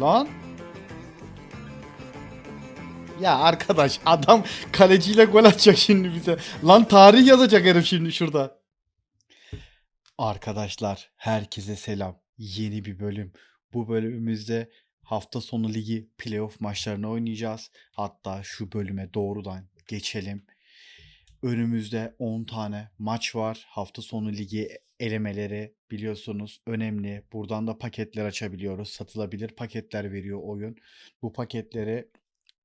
Lan. Ya arkadaş adam kaleciyle gol atacak şimdi bize. Lan tarih yazacak herif şimdi şurada. Arkadaşlar herkese selam. Yeni bir bölüm. Bu bölümümüzde hafta sonu ligi playoff maçlarını oynayacağız. Hatta şu bölüme doğrudan geçelim. Önümüzde 10 tane maç var. Hafta sonu ligi elemeleri biliyorsunuz önemli. Buradan da paketler açabiliyoruz. Satılabilir paketler veriyor oyun. Bu paketleri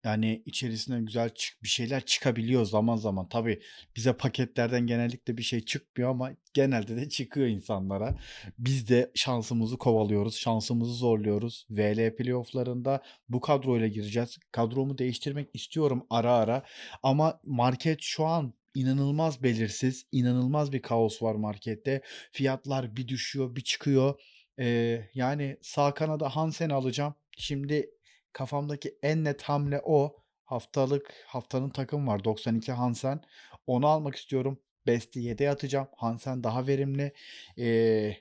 yani içerisinden güzel çık bir şeyler çıkabiliyor zaman zaman. Tabii bize paketlerden genellikle bir şey çıkmıyor ama genelde de çıkıyor insanlara. Biz de şansımızı kovalıyoruz, şansımızı zorluyoruz. VL playofflarında bu kadroyla gireceğiz. Kadromu değiştirmek istiyorum ara ara ama market şu an inanılmaz belirsiz, inanılmaz bir kaos var markette. Fiyatlar bir düşüyor, bir çıkıyor. Ee, yani sağ kanada Hansen'i alacağım. Şimdi kafamdaki en net hamle o. Haftalık haftanın takım var 92 Hansen. Onu almak istiyorum. Best'i 7'ye atacağım. Hansen daha verimli. Ee,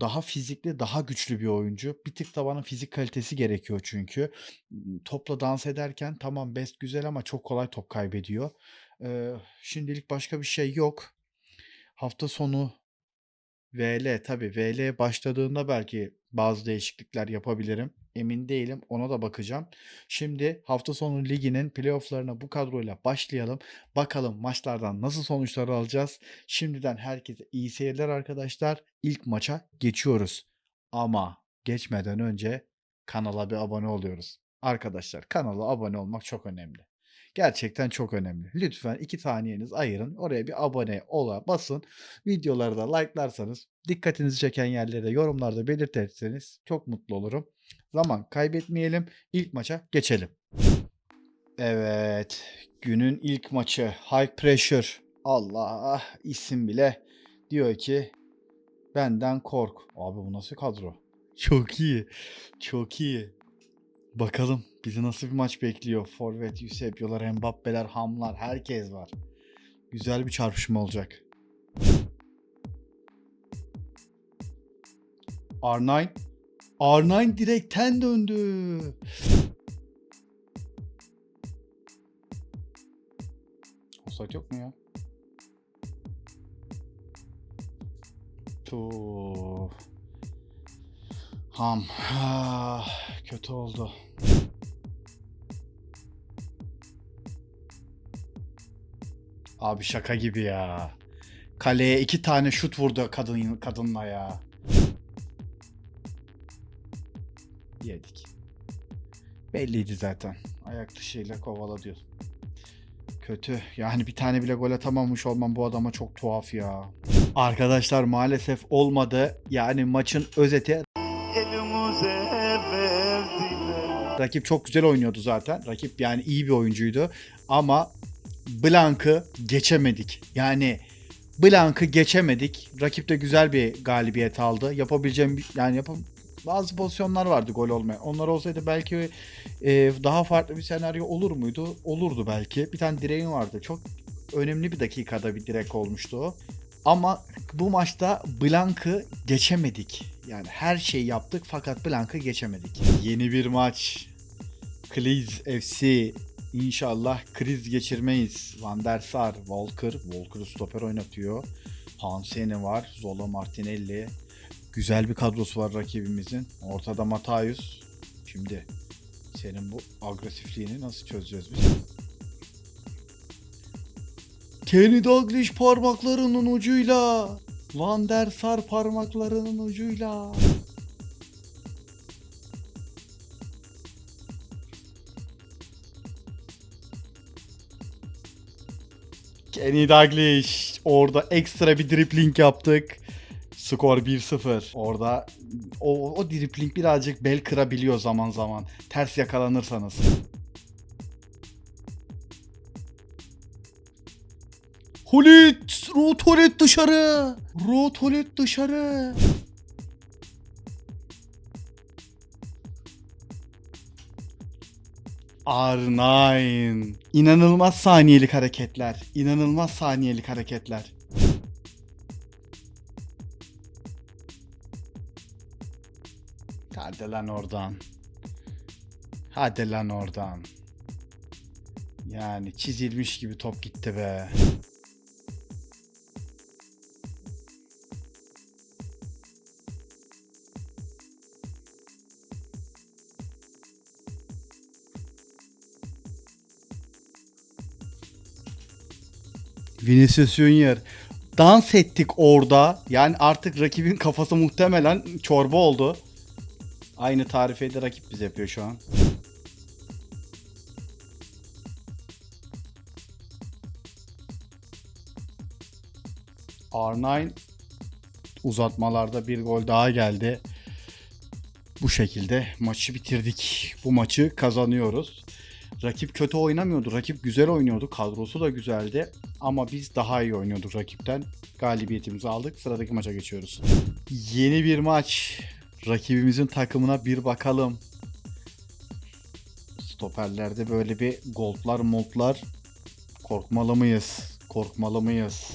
daha fizikli, daha güçlü bir oyuncu. Bir tık da bana fizik kalitesi gerekiyor çünkü. Topla dans ederken tamam Best güzel ama çok kolay top kaybediyor. Ee, şimdilik başka bir şey yok. Hafta sonu VL tabii VL başladığında belki bazı değişiklikler yapabilirim. Emin değilim. Ona da bakacağım. Şimdi hafta sonu liginin playofflarına bu kadroyla başlayalım. Bakalım maçlardan nasıl sonuçlar alacağız. Şimdiden herkese iyi seyirler arkadaşlar. İlk maça geçiyoruz. Ama geçmeden önce kanala bir abone oluyoruz. Arkadaşlar kanala abone olmak çok önemli. Gerçekten çok önemli. Lütfen iki taniyeniz ayırın. Oraya bir abone ola basın. Videoları da like'larsanız dikkatinizi çeken yerlere yorumlarda belirtirseniz çok mutlu olurum. Zaman kaybetmeyelim. İlk maça geçelim. Evet. Günün ilk maçı. High Pressure. Allah isim bile diyor ki benden kork. Abi bu nasıl kadro? Çok iyi. Çok iyi. Bakalım bizi nasıl bir maç bekliyor. Forvet, Eusebio'lar, Mbappe'ler, Hamlar herkes var. Güzel bir çarpışma olacak. R9 R9 direkten döndü. Offside yok mu ya? Tuh. Ham. Ah, kötü oldu. Abi şaka gibi ya. Kaleye iki tane şut vurdu kadın kadınla ya. Yedik. Belliydi zaten. Ayak dışıyla kovala diyor. Kötü. Yani bir tane bile gol atamamış olmam bu adama çok tuhaf ya. Arkadaşlar maalesef olmadı. Yani maçın özeti. Rakip çok güzel oynuyordu zaten. Rakip yani iyi bir oyuncuydu. Ama Blank'ı geçemedik. Yani Blank'ı geçemedik. Rakip de güzel bir galibiyet aldı. Yapabileceğim yani yapam bazı pozisyonlar vardı gol olmayan. Onlar olsaydı belki e, daha farklı bir senaryo olur muydu? Olurdu belki. Bir tane direğin vardı. Çok önemli bir dakikada bir direk olmuştu. Ama bu maçta Blank'ı geçemedik. Yani her şeyi yaptık fakat Blank'ı geçemedik. Yeni bir maç. Kliz FC. İnşallah kriz geçirmeyiz. Van der Sar, Walker. Walker'ı stoper oynatıyor. Hansen'i var. Zola Martinelli. Güzel bir kadrosu var rakibimizin. Ortada Matayus. Şimdi senin bu agresifliğini nasıl çözeceğiz biz? Kenny Dalglish parmaklarının ucuyla. Van der Sar parmaklarının ucuyla. Kenny Dalglish. Orada ekstra bir dripling yaptık. Skor 1-0. Orada o, o dripling birazcık bel kırabiliyor zaman zaman. Ters yakalanırsanız. Hulit! Rotolet dışarı! Rotolet dışarı! R9. İnanılmaz saniyelik hareketler. İnanılmaz saniyelik hareketler. Hadi lan oradan. Hadi lan oradan. Yani çizilmiş gibi top gitti be. Vinicius Junior. Dans ettik orada. Yani artık rakibin kafası muhtemelen çorba oldu. Aynı tarifeyi de rakip bize yapıyor şu an. R9 uzatmalarda bir gol daha geldi. Bu şekilde maçı bitirdik. Bu maçı kazanıyoruz. Rakip kötü oynamıyordu. Rakip güzel oynuyordu. Kadrosu da güzeldi. Ama biz daha iyi oynuyorduk rakipten. Galibiyetimizi aldık. Sıradaki maça geçiyoruz. Yeni bir maç. Rakibimizin takımına bir bakalım. Stoperlerde böyle bir goldlar moldlar. Korkmalı mıyız? Korkmalı mıyız?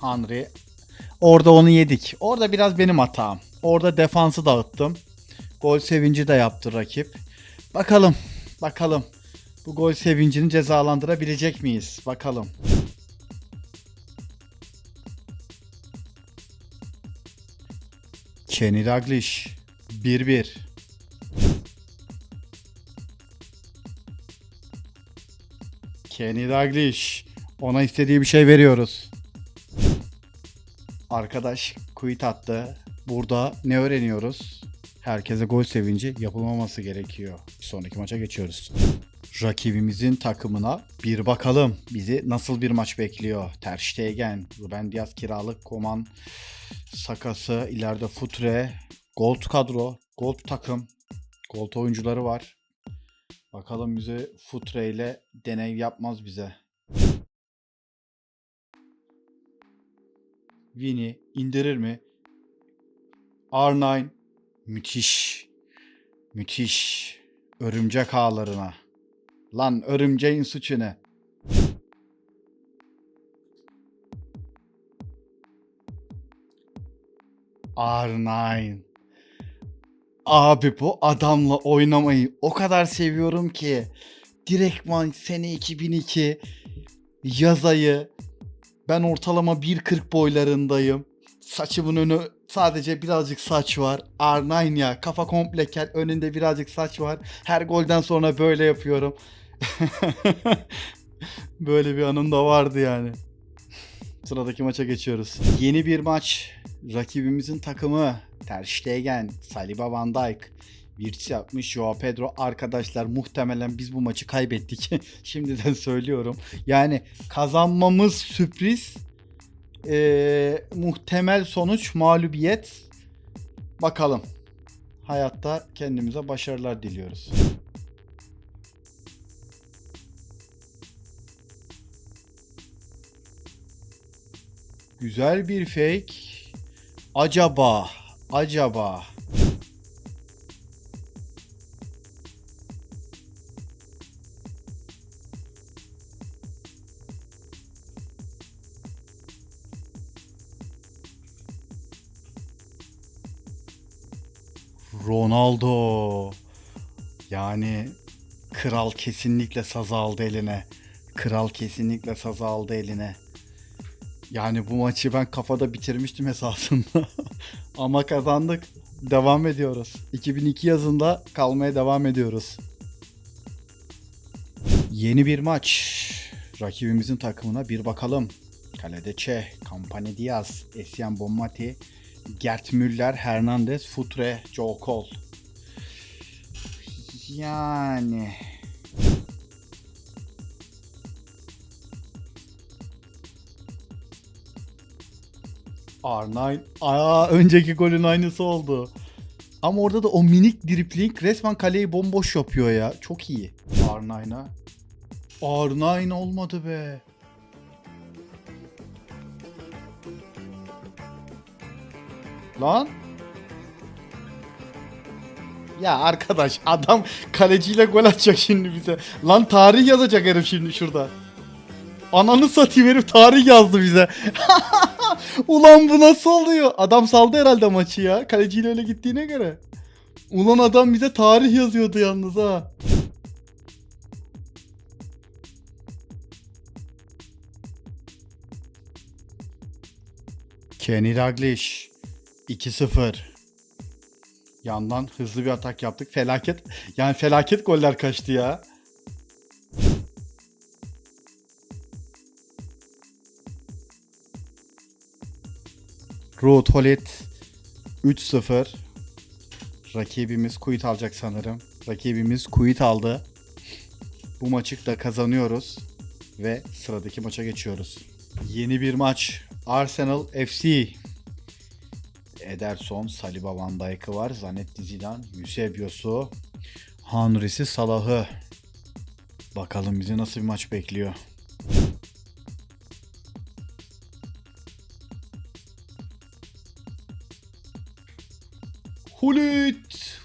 Henry. Orada onu yedik. Orada biraz benim hatam. Orada defansı dağıttım. Gol sevinci de yaptı rakip. Bakalım. Bakalım. Bu gol sevincini cezalandırabilecek miyiz? Bakalım. Kenny Dalglish 1-1. Kenny Dalglish. Ona istediği bir şey veriyoruz. Arkadaş quit attı. Burada ne öğreniyoruz? Herkese gol sevinci yapılmaması gerekiyor. Bir sonraki maça geçiyoruz. Rakibimizin takımına bir bakalım. Bizi nasıl bir maç bekliyor? Ter Stegen, Ruben Diaz kiralık, Koman, Sakası, ileride Futre, Gold kadro, Gold takım, Gold oyuncuları var. Bakalım bize Futre ile deney yapmaz bize. Vini indirir mi? R9 müthiş. Müthiş. Örümcek ağlarına. Lan örümceğin suçu ne? R9. Abi bu adamla oynamayı o kadar seviyorum ki. Direktman sene 2002 yaz ayı ben ortalama 1.40 boylarındayım. Saçımın önü sadece birazcık saç var. R9 ya kafa komple kel önünde birazcık saç var. Her golden sonra böyle yapıyorum. böyle bir anım da vardı yani. Sıradaki maça geçiyoruz. Yeni bir maç. Rakibimizin takımı Ter Stegen, Saliba Van Dijk, Virts yapmış Joao Pedro. Arkadaşlar muhtemelen biz bu maçı kaybettik. Şimdiden söylüyorum. Yani kazanmamız sürpriz. Ee, muhtemel sonuç mağlubiyet. Bakalım. Hayatta kendimize başarılar diliyoruz. Güzel bir fake. Acaba, acaba. Ronaldo. Yani kral kesinlikle sazı aldı eline. Kral kesinlikle sazı aldı eline. Yani bu maçı ben kafada bitirmiştim esasında. Ama kazandık. Devam ediyoruz. 2002 yazında kalmaya devam ediyoruz. Yeni bir maç. Rakibimizin takımına bir bakalım. Kalede Çeh, Campani Diaz, Esian Bonmati, Gert Müller, Hernandez, Futre, Joe Cole. Yani R9. Aa önceki golün aynısı oldu. Ama orada da o minik dripling resmen kaleyi bomboş yapıyor ya. Çok iyi. R9'a. R9 olmadı be. Lan. Ya arkadaş adam kaleciyle gol atacak şimdi bize. Lan tarih yazacak herif şimdi şurada. Ananı satayım herif tarih yazdı bize. Ulan bu nasıl oluyor? Adam saldı herhalde maçı ya. Kaleciyle öyle gittiğine göre. Ulan adam bize tarih yazıyordu yalnız ha. Kenny Dalglish 2-0. Yandan hızlı bir atak yaptık. Felaket. Yani felaket goller kaçtı ya. Ruud Holit 3-0. Rakibimiz quit alacak sanırım. Rakibimiz quit aldı. Bu maçı da kazanıyoruz. Ve sıradaki maça geçiyoruz. Yeni bir maç. Arsenal FC. Ederson, Saliba Van Dijk'ı var. Zanetti Zidane, Eusebio'su, Henry'si, Salah'ı. Bakalım bizi nasıl bir maç bekliyor. Hulit!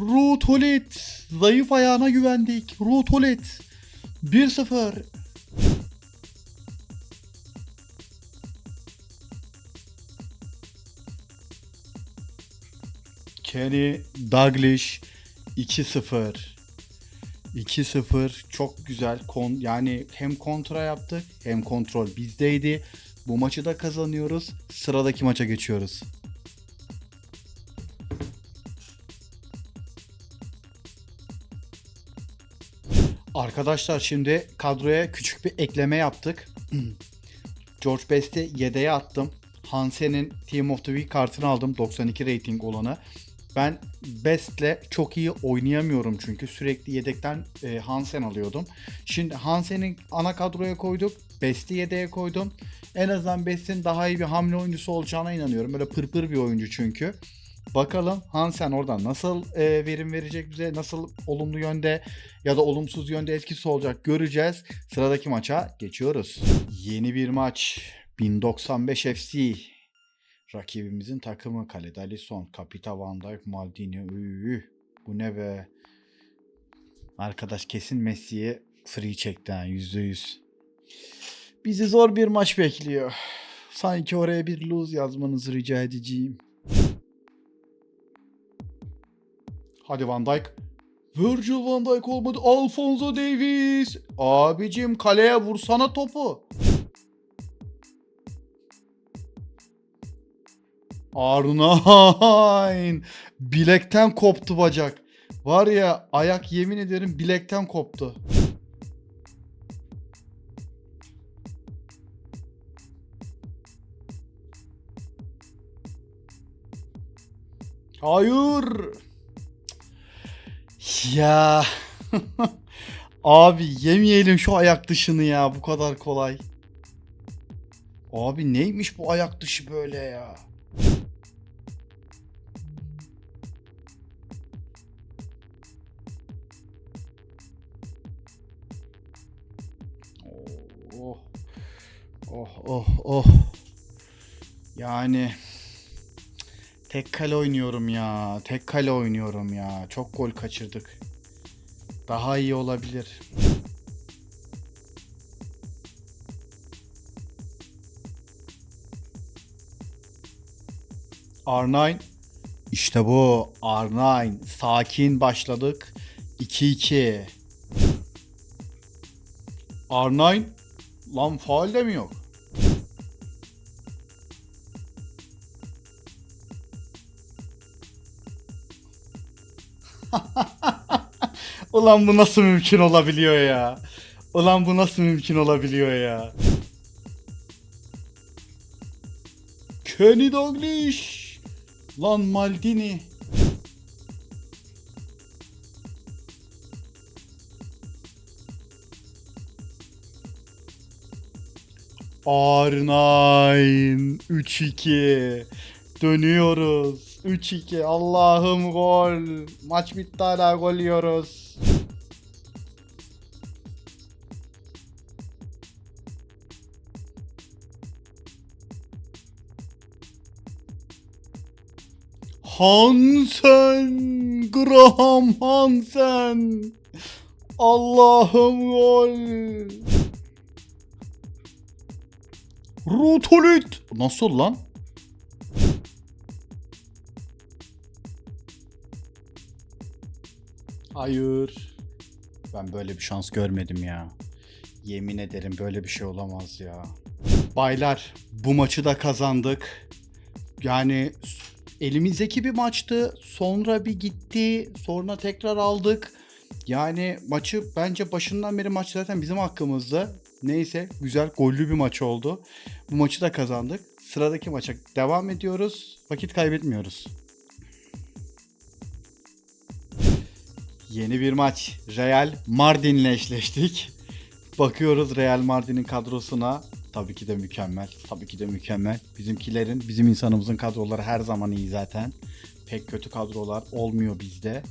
Ruud Hulit! Zayıf ayağına güvendik. Ruud Hulit! 1-0. Kenny Dalglish 2-0. 2-0 çok güzel. Kon yani hem kontra yaptık hem kontrol bizdeydi. Bu maçı da kazanıyoruz. Sıradaki maça geçiyoruz. Arkadaşlar şimdi kadroya küçük bir ekleme yaptık. George Best'i yedeğe attım. Hansen'in Team of the Week kartını aldım. 92 rating olanı. Ben Best'le çok iyi oynayamıyorum çünkü sürekli yedekten e, Hansen alıyordum. Şimdi Hansen'i ana kadroya koyduk. Best'i yedeğe koydum. En azından Best'in daha iyi bir hamle oyuncusu olacağına inanıyorum. Böyle pırpır bir oyuncu çünkü. Bakalım Hansen oradan nasıl e, verim verecek bize, nasıl olumlu yönde ya da olumsuz yönde etkisi olacak göreceğiz. Sıradaki maça geçiyoruz. Yeni bir maç. 1095 FC. Rakibimizin takımı kalede Alisson, Kapita Van Dijk, Maldini. Üü, bu ne be? Arkadaş kesin Messi'ye free çekti ha %100. Bizi zor bir maç bekliyor. Sanki oraya bir lose yazmanızı rica edeceğim. Hadi Van Dijk. Virgil van Dijk olmadı. Alfonso Davies. Abicim kaleye vursana topu. Arnavin. Bilekten koptu bacak. Var ya ayak yemin ederim bilekten koptu. Hayır. Ya. Abi yemeyelim şu ayak dışını ya bu kadar kolay. Abi neymiş bu ayak dışı böyle ya? Oh. Oh oh oh. Yani tek kale oynuyorum ya. Tek kale oynuyorum ya. Çok gol kaçırdık. Daha iyi olabilir. R9 işte bu R9 sakin başladık 2-2 R9 lan faal de mi yok? Ulan bu nasıl mümkün olabiliyor ya? Ulan bu nasıl mümkün olabiliyor ya? Kenny Dalglish. Lan Maldini. R9 3-2 Dönüyoruz 3-2 Allah'ım gol. Maç bitti hala gol yiyoruz. Hansen Graham Hansen. Allah'ım gol Rotolit. Nasıl lan? Hayır. Ben böyle bir şans görmedim ya. Yemin ederim böyle bir şey olamaz ya. Baylar bu maçı da kazandık. Yani elimizdeki bir maçtı. Sonra bir gitti. Sonra tekrar aldık. Yani maçı bence başından beri maç zaten bizim hakkımızdı. Neyse güzel gollü bir maç oldu. Bu maçı da kazandık. Sıradaki maça devam ediyoruz. Vakit kaybetmiyoruz. Yeni bir maç. Real Mardin'le eşleştik. Bakıyoruz Real Mardin'in kadrosuna. Tabii ki de mükemmel. Tabii ki de mükemmel. Bizimkilerin, bizim insanımızın kadroları her zaman iyi zaten. Pek kötü kadrolar olmuyor bizde.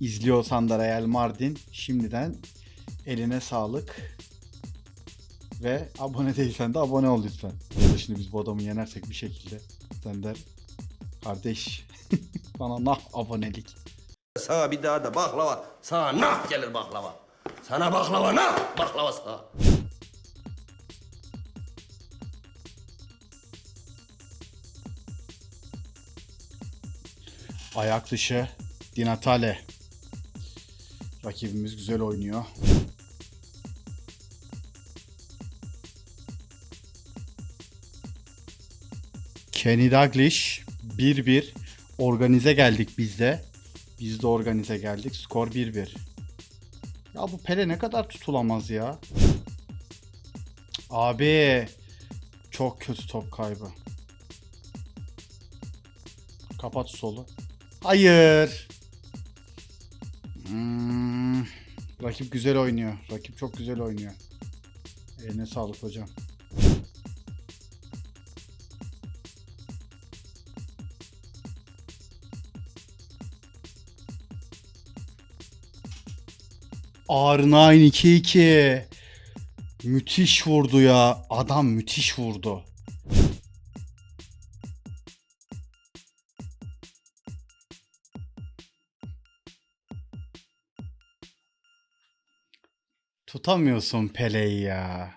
İzliyorsan da Real Mardin şimdiden eline sağlık. Ve abone değilsen de abone ol lütfen. Burada Şimdi biz bu adamı yenersek bir şekilde sen der kardeş bana nah abonelik. Sana bir daha da baklava. Sana nah gelir baklava. Sana baklava nah baklava sana. Ayak dışı Dinatale. Rakibimiz güzel oynuyor. Kenny Dalglish 1-1. Organize geldik biz de. Biz de organize geldik. Skor 1-1. Ya bu Pele ne kadar tutulamaz ya. Abi. Çok kötü top kaybı. Kapat solu. Hayır. Hmm, rakip güzel oynuyor. Rakip çok güzel oynuyor. Eline sağlık hocam. Arnine 2-2. Müthiş vurdu ya. Adam müthiş vurdu. Tutamıyorsun Pele'yi ya.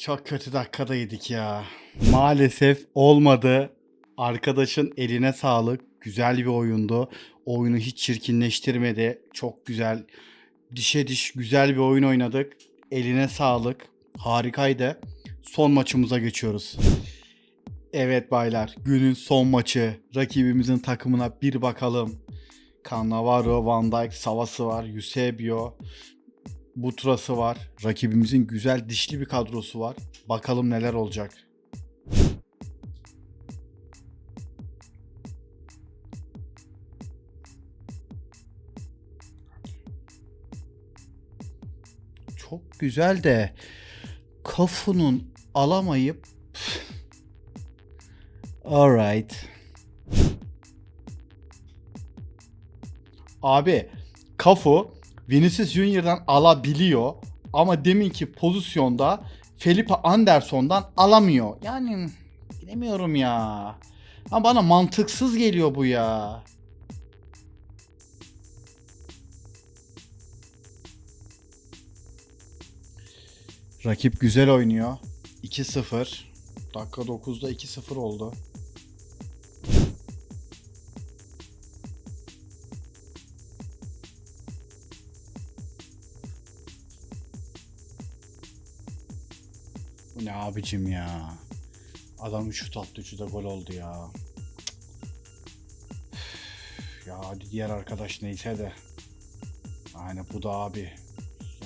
Çok kötü dakikadaydık ya. Maalesef olmadı. Arkadaşın eline sağlık. Güzel bir oyundu. Oyunu hiç çirkinleştirmedi. Çok güzel. Dişe diş güzel bir oyun oynadık. Eline sağlık. Harikaydı. Son maçımıza geçiyoruz. Evet baylar, günün son maçı. Rakibimizin takımına bir bakalım. Cannavaro, Van Dijk, Savası var, Eusebio, Butrası var. Rakibimizin güzel dişli bir kadrosu var. Bakalım neler olacak. Güzel de Kafu'nun alamayıp Alright. Abi Kafu Vinicius Junior'dan alabiliyor ama deminki pozisyonda Felipe Anderson'dan alamıyor. Yani bilemiyorum ya. Ama bana mantıksız geliyor bu ya. Rakip güzel oynuyor. 2-0. Dakika 9'da 2-0 oldu. Bu ne abicim ya. Adam şut attı üçü de gol oldu ya. Ya diğer arkadaş neyse de. Yani bu da abi.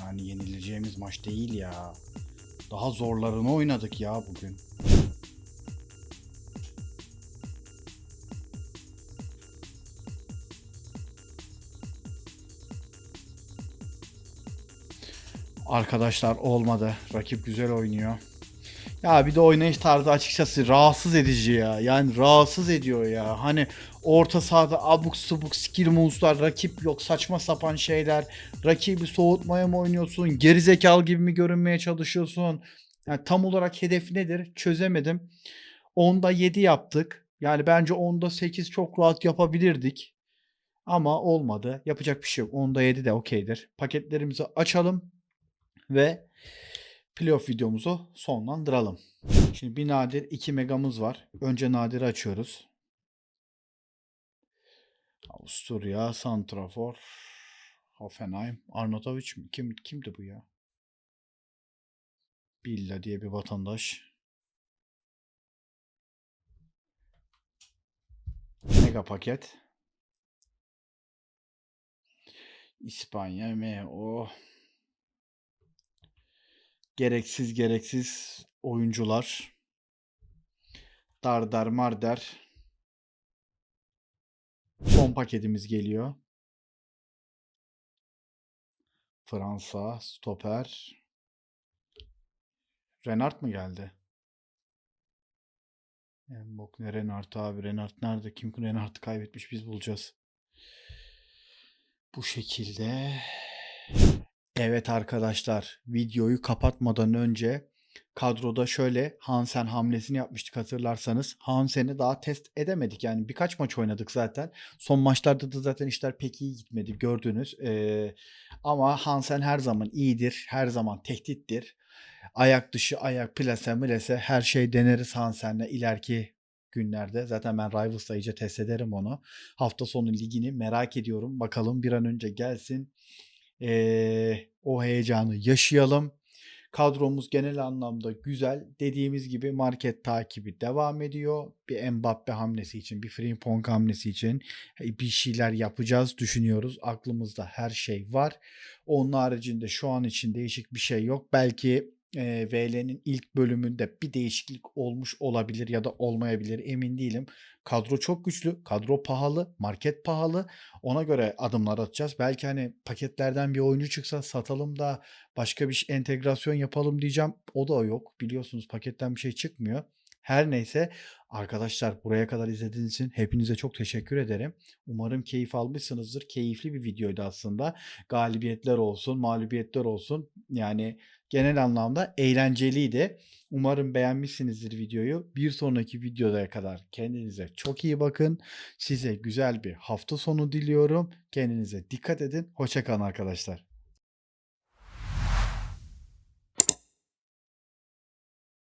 Yani yenileceğimiz maç değil ya. Daha zorlarını oynadık ya bugün. Arkadaşlar olmadı. Rakip güzel oynuyor. Ya bir de oynayış tarzı açıkçası rahatsız edici ya. Yani rahatsız ediyor ya. Hani orta sahada abuk subuk skill moves'lar, rakip yok saçma sapan şeyler. Rakibi soğutmaya mı oynuyorsun? Gerizekalı gibi mi görünmeye çalışıyorsun? Yani tam olarak hedef nedir? Çözemedim. 10'da 7 yaptık. Yani bence 10'da 8 çok rahat yapabilirdik. Ama olmadı. Yapacak bir şey yok. 10'da 7 de okeydir. Paketlerimizi açalım ve playoff videomuzu sonlandıralım. Şimdi bir nadir 2 megamız var. Önce nadiri açıyoruz. Avusturya, Santrafor, Hoffenheim, Arnautovic mi? Kim, kimdi bu ya? Billa diye bir vatandaş. Mega paket. İspanya mı? O gereksiz gereksiz oyuncular. Dardar marder. Son paketimiz geliyor. Fransa, stoper. Renard mı geldi? Bok ne Renard abi? Renard nerede? Kim Renard'ı kaybetmiş biz bulacağız. Bu şekilde. Evet arkadaşlar videoyu kapatmadan önce kadroda şöyle Hansen hamlesini yapmıştık hatırlarsanız. Hansen'i daha test edemedik yani birkaç maç oynadık zaten. Son maçlarda da zaten işler pek iyi gitmedi gördünüz. Ee, ama Hansen her zaman iyidir, her zaman tehdittir. Ayak dışı, ayak plase, milese her şey deneriz Hansen'le ileriki günlerde. Zaten ben Rivals'ta iyice test ederim onu. Hafta sonu ligini merak ediyorum. Bakalım bir an önce gelsin. Ee, o heyecanı yaşayalım. Kadromuz genel anlamda güzel. Dediğimiz gibi market takibi devam ediyor. Bir Mbappe hamlesi için, bir Frimpong hamlesi için bir şeyler yapacağız düşünüyoruz. Aklımızda her şey var. Onun haricinde şu an için değişik bir şey yok. Belki e, VL'nin ilk bölümünde bir değişiklik olmuş olabilir ya da olmayabilir emin değilim. Kadro çok güçlü, kadro pahalı, market pahalı. Ona göre adımlar atacağız. Belki hani paketlerden bir oyuncu çıksa satalım da başka bir şey- entegrasyon yapalım diyeceğim. O da yok. Biliyorsunuz paketten bir şey çıkmıyor. Her neyse arkadaşlar buraya kadar izlediğiniz için hepinize çok teşekkür ederim. Umarım keyif almışsınızdır. Keyifli bir videoydu aslında. Galibiyetler olsun, mağlubiyetler olsun. Yani genel anlamda eğlenceliydi. Umarım beğenmişsinizdir videoyu. Bir sonraki videoya kadar kendinize çok iyi bakın. Size güzel bir hafta sonu diliyorum. Kendinize dikkat edin. Hoşçakalın arkadaşlar.